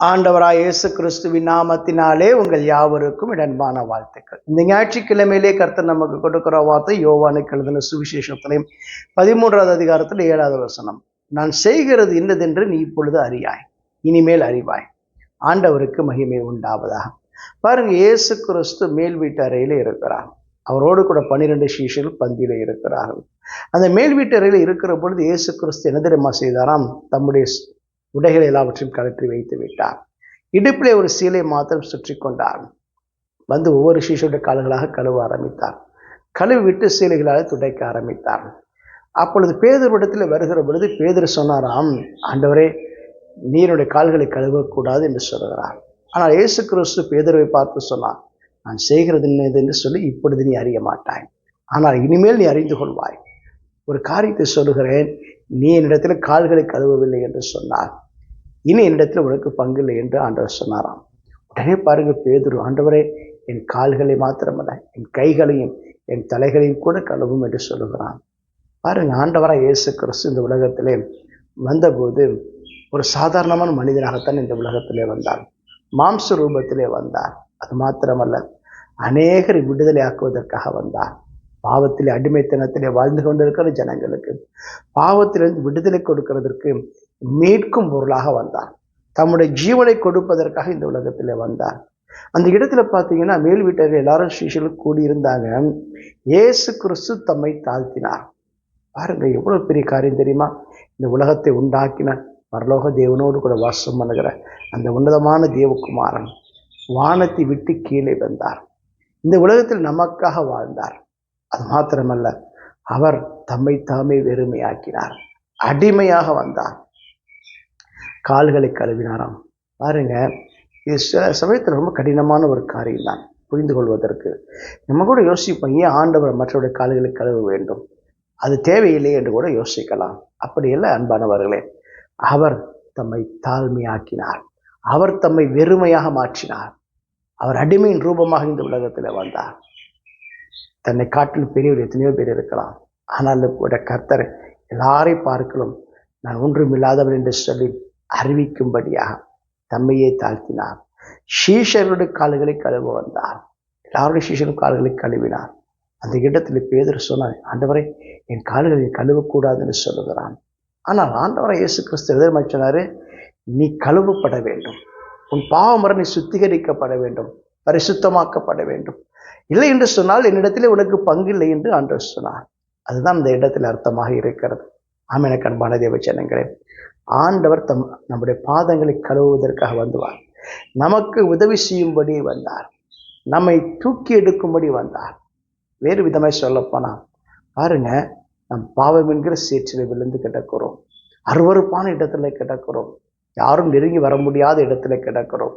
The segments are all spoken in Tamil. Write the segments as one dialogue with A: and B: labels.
A: ஆண்டவராய் இயேசு கிறிஸ்துவின் நாமத்தினாலே உங்கள் யாவருக்கும் இடன்பான வாழ்த்துக்கள். இந்த ஞாயிற்றுக்கிழமையிலே கர்த்தர் நமக்கு கொடுக்கிற வார்த்தை யோவானுக்கு எழுதின சுவிசேஷத்திலையும் பதிமூன்றாவது அதிகாரத்தில் ஏழாவது வசனம். நான் செய்கிறது இன்னதென்று நீ இப்பொழுது அறியாய். இனிமேல் அறிவாய். ஆண்டவருக்கு மகிமை உண்டாவதாக. பாருங்க இயேசு கிறிஸ்து மேல் வீட்டு அறையில் இருக்கிறார். அவரோடு கூட பன்னிரெண்டு சீஷர்கள் பந்தியில இருக்கிறார்கள். அந்த மேல் வீட்டு அறையில் இருக்கிற பொழுது இயேசு கிறிஸ்து என்ன தெரியுமா செய்தாராம்? தம்முடைய உடைகளை எல்லாவற்றையும் கழற்றி வைத்து விட்டார். இடுப்பிலே ஒரு சீலை மாத்திரம் சுற்றி கொண்டார். வந்து ஒவ்வொரு சீஷருடைய கால்களாக கழுவ ஆரம்பித்தார். கழுவி விட்டு சீலைகளால் துடைக்க ஆரம்பித்தார். அப்பொழுது பேதரிடத்தில் வருகிற பொழுது பேதர் சொன்னாராம் ஆண்டவரே நீருடைய கால்களை கழுவக்கூடாது என்று சொல்கிறார் ஆனால் இயேசு கிறிஸ்து பேதரவை பார்த்து சொன்னார் நான் செய்கிறது என்னது என்று சொல்லி இப்பொழுது நீ அறிய மாட்டாய். ஆனால் இனிமேல் நீ அறிந்து கொள்வாய். ஒரு காரியத்தை சொல்லுகிறேன் நீ என்னிடத்தில் கால்களை கழுவவில்லை என்று சொன்னார். இனி என்னிடத்தில் உனக்கு பங்கு இல்லை என்று ஆண்டவர் சொன்னாராம். உடனே பாருங்க பேதுரு ஆண்டவரே என் கால்களை மாத்திரமல்ல என் கைகளையும் என் தலைகளையும் கூட கழுவும் என்று சொல்லுகிறான். பாருங்க ஆண்டவராக இயேசு கிறிஸ்து இந்த உலகத்திலே வந்தபோது ஒரு சாதாரணமான மனிதனாகத்தான் இந்த உலகத்திலே வந்தார் மாம்ச ரூபத்திலே வந்தார் அது மாத்திரமல்ல அநேகரை விடுதலை ஆக்குவதற்காக வந்தார் பாவத்திலே அடிமைத்தனத்திலே வாழ்ந்து கொண்டிருக்கிற ஜனங்களுக்கு பாவத்திலிருந்து விடுதலை கொடுக்கிறதற்கு மீட்கும் பொருளாக வந்தார். தம்முடைய ஜீவனை கொடுப்பதற்காக இந்த உலகத்தில் வந்தார். அந்த இடத்துல பார்த்தீங்கன்னா மேல் வீட்டர்கள் எல்லாரும் ஸ்ரீஷிலும் கூடியிருந்தாங்க. இயேசு கிறிஸ்து தம்மை தாழ்த்தினார். பாருங்க எவ்வளவு பெரிய காரியம் தெரியுமா? இந்த உலகத்தை உண்டாக்கின பரலோக தேவனோடு கூட வாசம் பண்ணுகிற அந்த உன்னதமான தேவகுமாரன் வானத்தை விட்டு கீழே வந்தார். இந்த உலகத்தில் நமக்காக வாழ்ந்தார். அது மாத்திரமல்ல அவர் தம்மை தாமே வெறுமையாக்கினார். அடிமையாக வந்தார். கால்களை கழுவினாராம். பாருங்க இது சில சமயத்தில் ரொம்ப கடினமான ஒரு காரியம் தான் புரிந்து கொள்வதற்கு. நம்ம கூட யோசிப்போம் ஏன் ஆண்டவர் மற்றவருடைய கால்களை கழுவ வேண்டும்? அது தேவையில்லை என்று கூட யோசிக்கலாம். அப்படியல்ல அன்பானவர்களே அவர் தம்மை தாழ்மையாக்கினார். அவர் தம்மை வெறுமையாக மாற்றினார். அவர் அடிமையின் ரூபமாக இந்த உலகத்தில் வந்தார். தன்னை காட்டில் பெரியவர் எத்தனையோ பேர் இருக்கலாம். ஆனாலும் கூட கர்த்தர் எல்லாரையும் பார்க்கலாம் நான் ஒன்றும் இல்லாதவர் என்று சொல்லி அறிவிக்கும்படியாக தம்மையே தாழ்த்தினார். சீஷருடைய கால்களை கழுவ வந்தார். எல்லாருடைய சீஷரும் கால்களை கழுவினார். அந்த இடத்துல பேதர் சொன்னார் ஆண்டவரை என் கால்களை கழுவக்கூடாதுன்னு சொல்லுகிறான். ஆனால் ஆண்டவரை இயேசு கிறிஸ்து எதிர்மாய் நீ கழுவப்பட வேண்டும். உன் பாவமரணி சுத்திகரிக்கப்பட வேண்டும். பரிசுத்தமாக்கப்பட வேண்டும். இல்லை என்று சொன்னால் என்னிடத்திலே உனக்கு பங்கு இல்லை என்று ஆண்டவர் சொன்னார். அதுதான் அந்த இடத்தில் அர்த்தமாக இருக்கிறது. ஆமென. கண்பான தேவச்சனங்களே ஆண்டவர் தம் நம்முடைய பாதங்களை கழுவுவதற்காக வந்துவார். நமக்கு உதவி செய்யும்படி வந்தார். நம்மை தூக்கி எடுக்கும்படி வந்தார். வேறு விதமாக சொல்லப்போனால் பாருங்க நம் பாவம் என்கிற சீற்றில் விழுந்து கிடக்கிறோம். அருவறுப்பான இடத்துல கிடக்கிறோம். யாரும் நெருங்கி வர முடியாத இடத்துல கிடக்கிறோம்.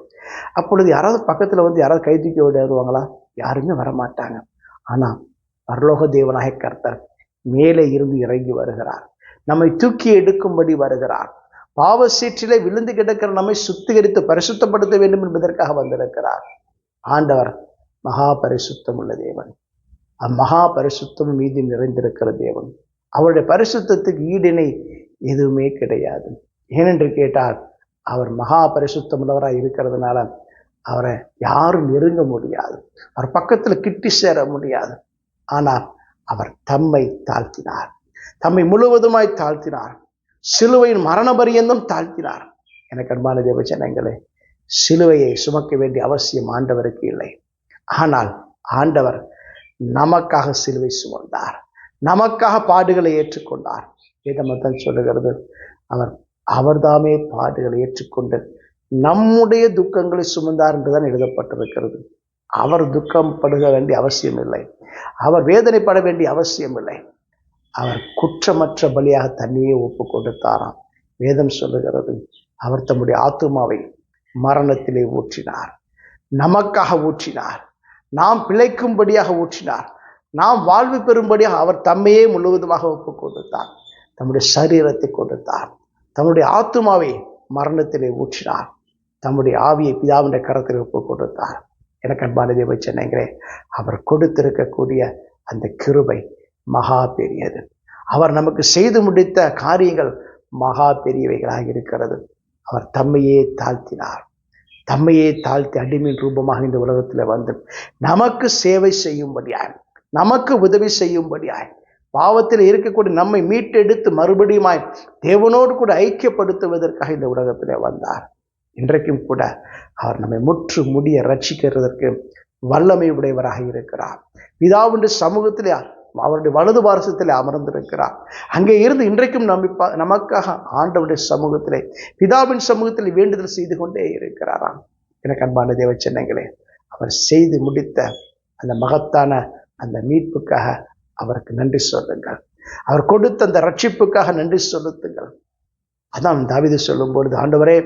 A: அப்பொழுது யாராவது பக்கத்தில் வந்து யாராவது கை தூக்கி விடுவாங்களா யாருமே வரமாட்டாங்க. ஆனால் பரலோக தேவனாக கர்த்தர் மேலே இருந்து இறங்கி வருகிறார். நம்மை தூக்கி எடுக்கும்படி வருகிறார். பாவ சீற்றிலே விழுந்து கிடக்கிற நம்மை சுத்திகரித்து பரிசுத்தப்படுத்த வேண்டும் என்பதற்காக வந்திருக்கிறார். ஆண்டவர் மகா பரிசுத்தம் உள்ள தேவன். அம்மகா பரிசுத்தம் மீது நிறைந்திருக்கிற தேவன். அவருடைய பரிசுத்தத்துக்கு ஈடிணை எதுவுமே கிடையாது. ஏனென்று கேட்டால் அவர் மகா பரிசுத்தம் உள்ளவராக இருக்கிறதுனால அவரை யாரும் நெருங்க முடியாது. அவர் பக்கத்தில் கிட்டி சேர முடியாது. ஆனால் அவர் தம்மை தாழ்த்தினார். தம்மை முழுவதுமாய் தாழ்த்தினார். சிலுவையின் மரண பரியந்தம் தாழ்த்தினார். எனக்கு அன்பான தேவச்சனங்களே சிலுவையை சுமக்க வேண்டிய அவசியம் ஆண்டவருக்கு இல்லை. ஆனால் ஆண்டவர் நமக்காக சிலுவை சுமந்தார். நமக்காக பாடுகளை ஏற்றுக்கொண்டார். வேதமத்தன் சொல்லுகிறது அவர் அவர்தாமே பாடுகளை ஏற்றுக்கொண்டு நம்முடைய துக்கங்களை சுமந்தார் என்றுதான் எழுதப்பட்டிருக்கிறது. அவர் துக்கம் படுக வேண்டிய அவசியம் இல்லை. அவர் வேதனைப்பட வேண்டிய அவசியம் இல்லை. அவர் குற்றமற்ற பலியாக தன்னையே ஒப்பு கொடுத்தாராம் வேதம் சொல்லுகிறது அவர் தம்முடைய ஆத்துமாவை மரணத்திலே ஊற்றினார். நமக்காக ஊற்றினார். நாம் பிழைக்கும்படியாக ஊற்றினார். நாம் வாழ்வு பெறும்படியாக அவர் தம்மையே முழுவதுமாக ஒப்பு கொடுத்தார் தம்முடைய சரீரத்தை கொடுத்தார் தம்முடைய ஆத்துமாவை மரணத்திலே ஊற்றினார். தம்முடைய ஆவியை பிதாவுடைய கரத்தில் ஒப்பு கொடுத்தார் எனக்கு அன்பான தேவை சென்னைங்கிறேன் அவர் கொடுத்திருக்கக்கூடிய அந்த கிருபை மகா பெரியது. அவர் நமக்கு செய்து முடித்த காரியங்கள் மகா பெரியவைகளாக இருக்கிறது. அவர் தம்மையே தாழ்த்தினார். தம்மையே தாழ்த்தி அடிமையின் ரூபமாக இந்த உலகத்தில் வந்து நமக்கு சேவை செய்யும்படியாய் நமக்கு உதவி செய்யும்படியாய் பாவத்தில் இருக்கக்கூடிய நம்மை மீட்டெடுத்து மறுபடியுமாய் தேவனோடு கூட ஐக்கியப்படுத்துவதற்காக இந்த உலகத்தில் வந்தார். இன்றைக்கும் கூட அவர் நம்மை முற்று முடிய ரட்சிக்கிறதற்கு வல்லமை உடையவராக இருக்கிறார். பிதாவுடைய சமூகத்திலே அவருடைய வலது பாரசத்தில் அமர்ந்திருக்கிறார். அங்கே இருந்து இன்றைக்கும் நம்பி நமக்காக ஆண்டவருடைய சமூகத்திலே பிதாவின் சமூகத்தில் வேண்டுதல் செய்து கொண்டே இருக்கிறாராம். எனக்கு அன்பான தேவ சின்னங்களே அவர் செய்து முடித்த அந்த மகத்தான அந்த மீட்புக்காக அவருக்கு நன்றி சொல்லுங்கள். அவர் கொடுத்த அந்த ரட்சிப்புக்காக நன்றி செலுத்துங்கள். அதான் தாவிது சொல்லும் பொழுது ஆண்டவரே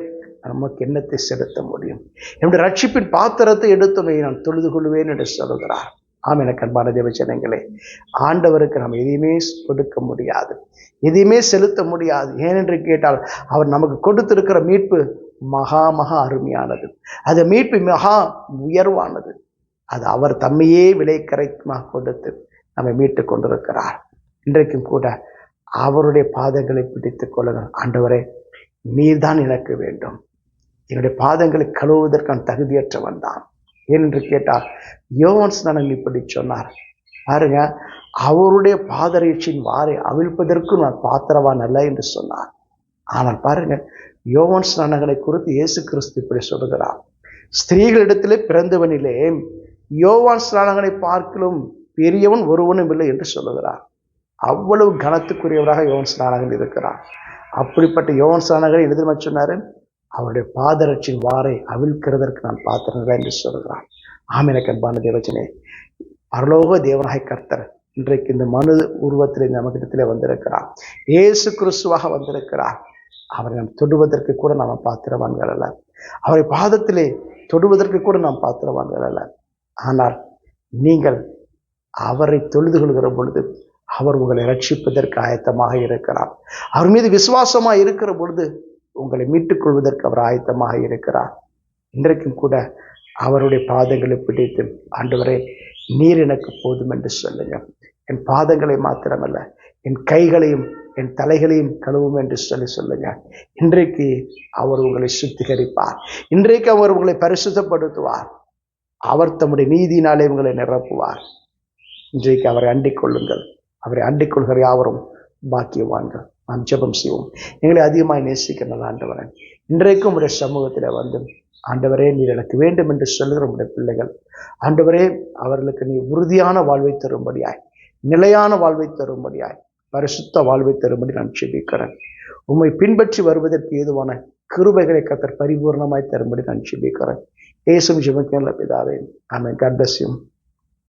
A: நமக்கு என்னத்தை செலுத்த முடியும்? என்னுடைய ரட்சிப்பின் பாத்திரத்தை எடுத்து நான் தொழுது கொள்வேன் என்று சொல்லுகிறார். ஆம் எனக்கு அன்பான தேவச்சனங்களே ஆண்டவருக்கு நம்ம எதையுமே கொடுக்க முடியாது எதையுமே செலுத்த முடியாது. ஏனென்று கேட்டால் அவர் நமக்கு கொடுத்திருக்கிற மீட்பு மகா மகா அருமையானது. அது மீட்பு மகா உயர்வானது. அது அவர் தம்மையே விலை கரைக்குமாக கொடுத்து நம்மை மீட்டு கொண்டிருக்கிறார். இன்றைக்கும் கூட அவருடைய பாதங்களை பிடித்துக் கொள்ளுங்கள். ஆண்டவரே நீர்தான் எனக்கு வேண்டும். என்னுடைய பாதங்களை கழுவுவதற்கான தகுதியற்றவன் தான். என்று கேட்டார். யோவன்ஸ்நானன் இப்படி சொன்னார். பாருங்க அவருடைய பாதரீட்சியின் வாரை அவிழ்ப்பதற்கு நான் பாத்திரவான் அல்ல என்று சொன்னார். ஆனால் பாருங்க யோவன் ஸ்நானங்களை குறித்து இயேசு கிறிஸ்து இப்படி சொல்லுகிறார். ஸ்திரீகளிடத்திலே பிறந்தவனிலே யோவான் ஸ்நானங்களை பார்க்கலும் பெரியவன் ஒருவனும் இல்லை என்று சொல்லுகிறார். அவ்வளவு கனத்துக்குரியவராக யோவன் ஸ்நானகன் இருக்கிறார். அப்படிப்பட்ட யோவன் ஸ்நானகரை எழுதுமா அவருடைய பாதரட்சின் வாரை அவிழ்க்கிறதற்கு நான் பார்த்திருந்தேன் என்று சொல்கிறான். ஆம் எனக்கு அன்பான தேவச்சனே பரலோக தேவனாய் கர்த்தர் இன்றைக்கு இந்த மனு உருவத்தில் நமக்கிடத்தில் வந்திருக்கிறார். ஏசு கிறிஸ்துவாக வந்திருக்கிறார். அவரை நாம் தொடுவதற்கு கூட நாம் பாத்திரவான்கள் அல்ல. அவரை பாதத்திலே தொடுவதற்கு கூட நாம் பாத்திரவான்கள் அல்ல. ஆனால் நீங்கள் அவரை தொழுது கொள்கிற பொழுது அவர் உங்களை ரட்சிப்பதற்கு ஆயத்தமாக இருக்கிறார். அவர் மீது விசுவாசமாக இருக்கிற பொழுது உங்களை மீட்டுக் கொள்வதற்கு அவர் ஆயத்தமாக இருக்கிறார். இன்றைக்கும் கூட அவருடைய பாதங்களை பிடித்து ஆண்டவரே நீர் எனக்கு போதும் என்று சொல்லுங்க. என் பாதங்களை மாத்திரமல்ல என் கைகளையும் என் தலைகளையும் கழுவும் என்று சொல்லி சொல்லுங்க. இன்றைக்கு அவர் உங்களை சுத்திகரிப்பார். இன்றைக்கு அவர் உங்களை பரிசுத்தப்படுத்துவார். அவர் தம்முடைய நீதியினாலே உங்களை நிரப்புவார். இன்றைக்கு அவரை அண்டிக் கொள்ளுங்கள். அவரை அண்டிக் கொள்கிற யாவரும் பாக்கியவான்கள். நாம் ஜெபம் செய்வோம். எங்களை அதிகமாய் நேசிக்கிற ஆண்டவரன் இன்றைக்கும் உடைய சமூகத்தில் வந்து ஆண்டவரே நீர் எனக்கு வேண்டும் என்று சொல்லுகிற உடைய பிள்ளைகள் ஆண்டவரே அவர்களுக்கு நீ உறுதியான வாழ்வை தரும்படியாய் நிலையான வாழ்வை தரும்படியாய் பரிசுத்த வாழ்வை தரும்படி நான் செபிக்கிறேன் உண்மை பின்பற்றி வருவதற்கு ஏதுவான கிருபைகளை கத்தர் பரிபூர்ணமாய் தரும்படி நான் செபிக்கிறேன் ஏசும் ஜெபிக்கிறேன் பிதாவே ஆமென். God plus